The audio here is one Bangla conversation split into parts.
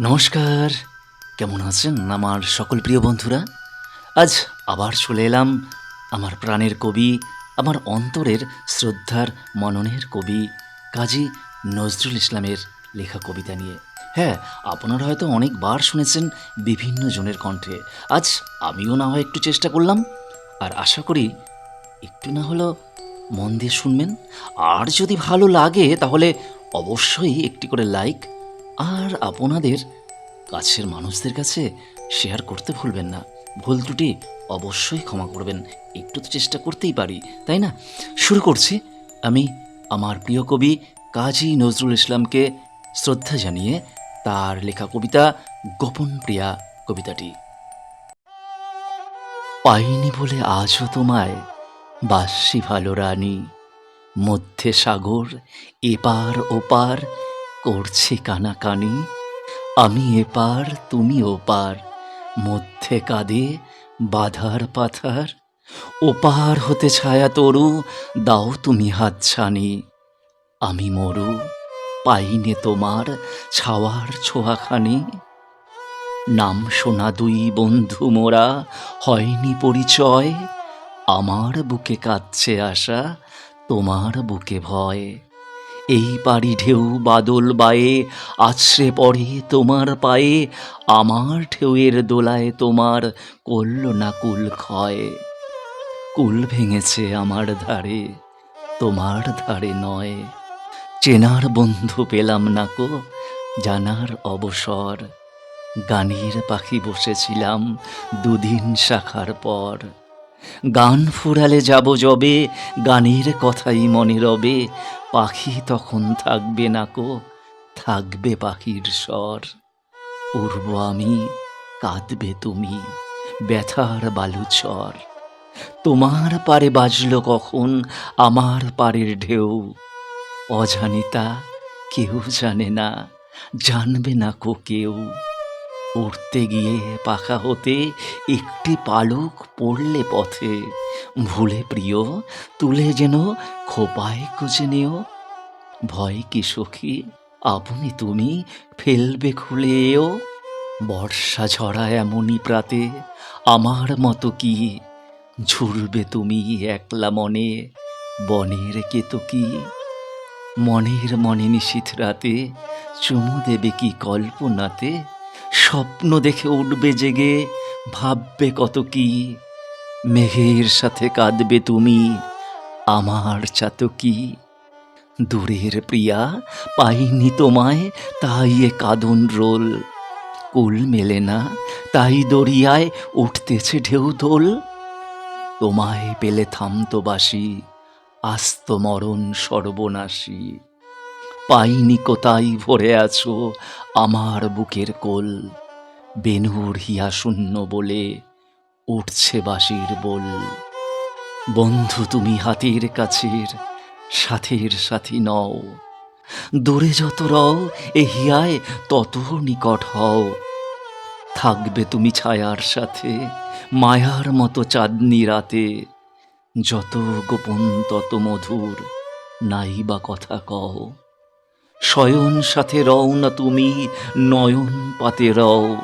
নমস্কার। কেমন আছেন আমার সকল প্রিয় বন্ধুরা? আজ আবার চলে এলাম আমার প্রাণের কবি, আমার অন্তরের শ্রদ্ধার, মননের কবি কাজী নজরুল ইসলামের লেখা কবিতা নিয়ে। হ্যাঁ আপনারা হয়তো অনেকবার শুনেছেন বিভিন্ন জনের কণ্ঠে। আজ আমিও না হয় একটু চেষ্টা করলাম, আর আশা করি একটু না হলেও মন দিয়ে শুনবেন। আর যদি ভালো লাগে তাহলে অবশ্যই একটি করে লাইক আর আপনাদের কাছের মানুষদের কাছে শেয়ার করতে ভুলবেন না। ভুল ত্রুটি অবশ্যই ক্ষমা করবেন। একটু তো চেষ্টা করতেই পারি, তাই না? শুরু করছি আমি আমার প্রিয় কবি কাজী নজরুল ইসলামকে শ্রদ্ধা জানিয়ে তার লেখা কবিতা গোপন প্রিয়া কবিতাটি। পাইনি বলে আজও তোমায় বাসি ভালো রানী, মধ্যে সাগর এপার ওপার করছে কানাকানি। আমি এপার তুমি ওপার। মধ্যে কাঁদে বাধার পাথার। ওপার হতে ছায়া তরু, দাও তুমি হাত ছানি আমি মরু, পাইনে তোমার ছাওয়ার ছোঁয়াখানি। নাম শোনা দুই বন্ধু মোরা, হয়নি পরিচয়। আমার বুকে কাঁদছে আশা, তোমার বুকে ভয়। এই পারি ঢেউ বাদল বায়ে, আছড়ে পড়ে তোমার পায়ে, আমার ঢেউয়ের দোলায় তোমার করল না কুল ক্ষয়। কুল ভেঙেছে আমার ধারে, তোমার ধারে নয়। চেনার বন্ধু পেলাম না কো, জানার অবসর। গানের পাখি বসেছিলাম দুদিন শাখার পর। গান ফুরালে যাব যবে, গানের কথাই মনে রবে, পাখি তখন থাকবে না কো, থাকবে পাখির স্বর। উড়ব আমি, কাঁদবে তুমি, ব্যথার বালুচর। তোমার পারে বাজলো কখন, আমার পারের ঢেউ। অজানিতা কেউ জানে না, জানবে না কো কেউ। উড়তে গিয়ে পাখা হতে একটি পালক পড়লে পথে। ভুলে প্রিয়, তুলে যেন খোপায় কুচে নিও। ভয় কি সখী, আপনি তুমি ফেলবে খুলে এও বর্ষা ঝরা এমনই প্রাতে, আমার মতো কি? ঝুলবে তুমি একলা মনে, বনের কেতকি মনের মনে নিশীথ রাতে, চুমু দেবে কি কল্পনাতে? স্বপ্ন দেখে উঠবে জেগে, ভাববে কত কি। মেঘের সাথে কাঁদবে তুমি, আমার চাতকি। দূরের প্রিয়া, পাইনি তোমায়, তাই এ কাঁদন রোল। কুল মেলে না, তাই দরিয়ায় উঠতেছে ঢেউ দোল তোমায় পেলে থামতো বাসি আস্ত মরণ সর্বনাশী। পাইনি কোথায় ভরে আছো আমার বুকের কোল? বেনুর হিয়া শূন্য বলে উঠছে বাঁশির বল। বন্ধু তুমি হাতের কাছের সাথের সাথী নও। দূরে যত রও, এ হিয়ায় তত নিকট হও। থাকবে তুমি ছায়ার সাথে, মায়ার মতো চাঁদনি রাতে। যত গোপন তত মধুর নাই বা কথা কও। শয়ন সাথে রও না তুমি, নয়ন পাতে রও।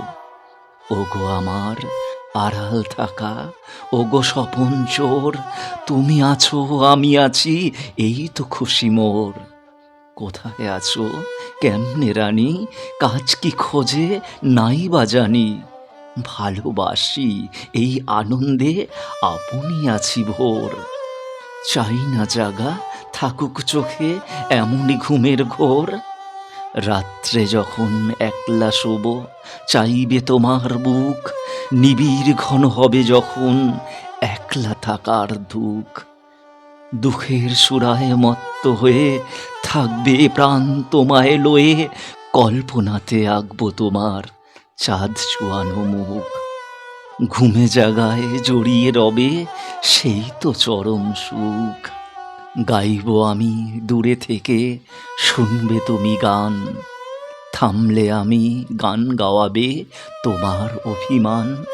ওগো আমার আড়াল থাকা, ওগো স্বপন চোর, তুমি আছো, আমি আছি, এই তো খুশি মোর। কোথায় আছো, কেমনে রানী, কাজ কি খোঁজে, নাই বা জানি। ভালোবাসি এই আনন্দে, আপনি আছি ভোর। চাই না জাগা, থাকুক চোখে এমনই ঘুমের ঘোর। রাত্রে যখন একলা শোব, চাইবে তোমার বুক, নিবিড় ঘন হবে যখন একলা থাকার দুঃখ দুঃখের সুরায় মত্ত হয়ে থাকবে প্রাণ তোমায় লয়ে, কল্পনাতে আঁকবো তোমার চাঁদ চুয়ানো মুখ। ঘুমে জাগায় জড়িয়ে রবে, সেই তো চরম সুখ। গাইব আমি দূরে থেকে, শুনবে তুমি গান। থামলে আমি গান গাওয়াবে তোমার অভিমান।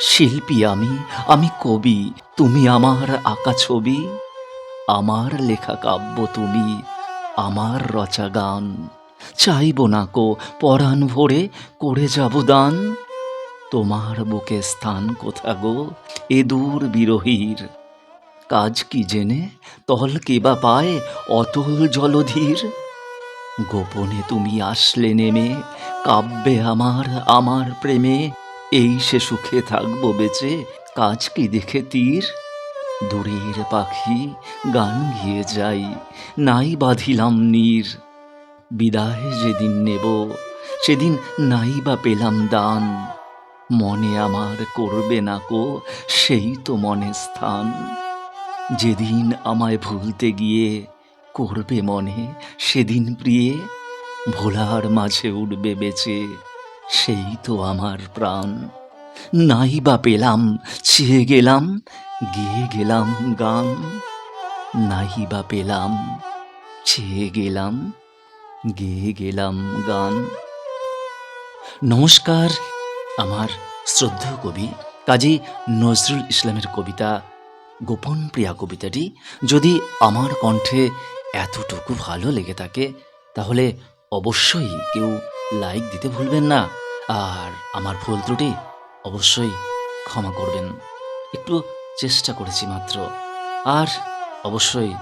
শিল্পী আমি আমি কবি, তুমি আমার আঁকা ছবি। আমার লেখা কাব্য তুমি, আমার রচা গান। চাইব না কো পরাণ ভরে, করে যাব দান। তোমার বুকে স্থান কোথা গো? এ দূর বিরহীর। কাজ কি জেনে? তল কে বা পায়? অতল জলধীর। গোপনে তুমি আসলে নেমে, কাব্যে আমার আমার প্রেমে। এই সে সুখে থাকব বেঁচে, কাজ কি দেখে তীর? দূরের পাখি, গান গিয়ে যাই, নাই বাঁধিলাম নীর। বিদায় যেদিন নেব, সেদিন নাই বা পেলাম দান। মনে আমার করবে না কো সেই তো মনে স্থান। যেদিন আমায় ভুলতে গিয়ে করবে মনে, সেদিন প্রিয়ে ভোলার মাঝে উঠবে বেঁচে, সেই তো আমার প্রাণ। নাই বা পেলাম, চেয়ে গেলাম, গেয়ে গেলাম গান। নাই বা পেলাম, চেয়ে গেলাম, গেয়ে গেলাম গান। নমস্কার আমার শ্রদ্ধেয় কবি কাজী নজরুল ইসলামের কবিতা, গোপন প্রিয়া কবিতাটি যদি আমার কণ্ঠে এতটুকু ভালো লেগে থাকে, তাহলে অবশ্যই কেউ লাইক দিতে ভুলবেন না। আর আমার ভুল ত্রুটি অবশ্যই ক্ষমা করবেন। একটু চেষ্টা করেছি মাত্র। আর অবশ্যই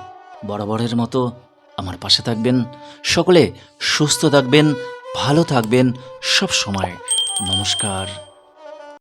বরাবরের মতো আমার পাশে থাকবেন। সকলে সুস্থ থাকবেন, ভালো থাকবেন সব সময়। নমস্কার।